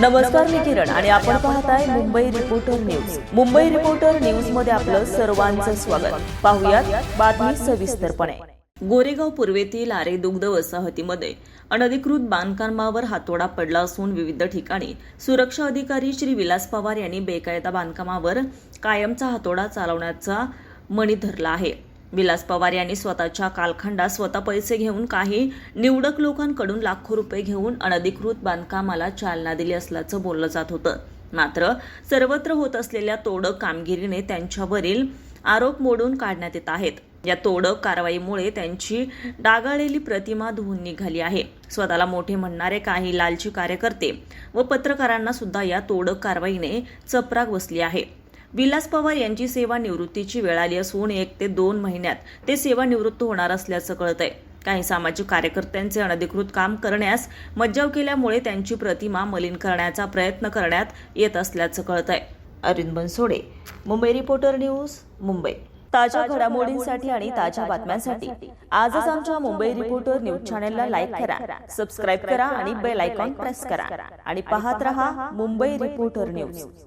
नमस्कार मी किरण आणि आपण पाहताय Mumbai reporter news Mumbai reporter न्यूजमध्ये आपलं सर्वांचं स्वागत. पाहुयात बातमी सविस्तरपणे. गोरेगाव पूर्वेतील आरे दुग्ध वसाहतीमध्ये अनधिकृत बांधकामावर हातोडा पडला असून विविध ठिकाणी सुरक्षा अधिकारी श्री विलास पवार यांनी बेकायदा बांधकामावर कायमचा हातोडा चालवण्याचा मणी धरला आहे. विलास पवार यांनी स्वतःच्या कालखंडात स्वतः पैसे घेऊन काही निवडक लोकांकडून लाखो रुपये घेऊन अनधिकृत बांधकामाला चालना दिली असल्याचं बोललं जात होतं. मात्र सर्वत्र होत असलेल्या तोडक कामगिरीने त्यांच्यावरील आरोप मोडून काढण्यात येत आहेत. या तोडक कारवाईमुळे त्यांची डागाळलेली प्रतिमा धुवून निघाली आहे. स्वतःला मोठे म्हणणारे काही लालची कार्यकर्ते व पत्रकारांना सुद्धा या तोडक कारवाईने चपराक बसली आहे. विलास पवार यांची सेवा निवृत्तीची वेळ आली असून एक ते दोन महिन्यात ते सेवानिवृत्त होणार असल्याचं कळत आहे. काही सामाजिक कार्यकर्त्यांचे अनधिकृत काम करण्यास मज्जाव केल्यामुळे त्यांची प्रतिमा मलिन करण्याचा प्रयत्न करण्यात येत असल्याचं कळत आहे. Arvind Bansode Mumbai reporter news Mumbai. ताज्या घडामोडींसाठी आणि ताज्या बातम्यांसाठी आजच आमच्या मुंबई रिपोर्टर न्यूज चॅनलला लाईक करा सबस्क्राईब करा आणि बेल आयकॉन प्रेस करा. आणि पाहत रहा मुंबई रिपोर्टर न्यूज.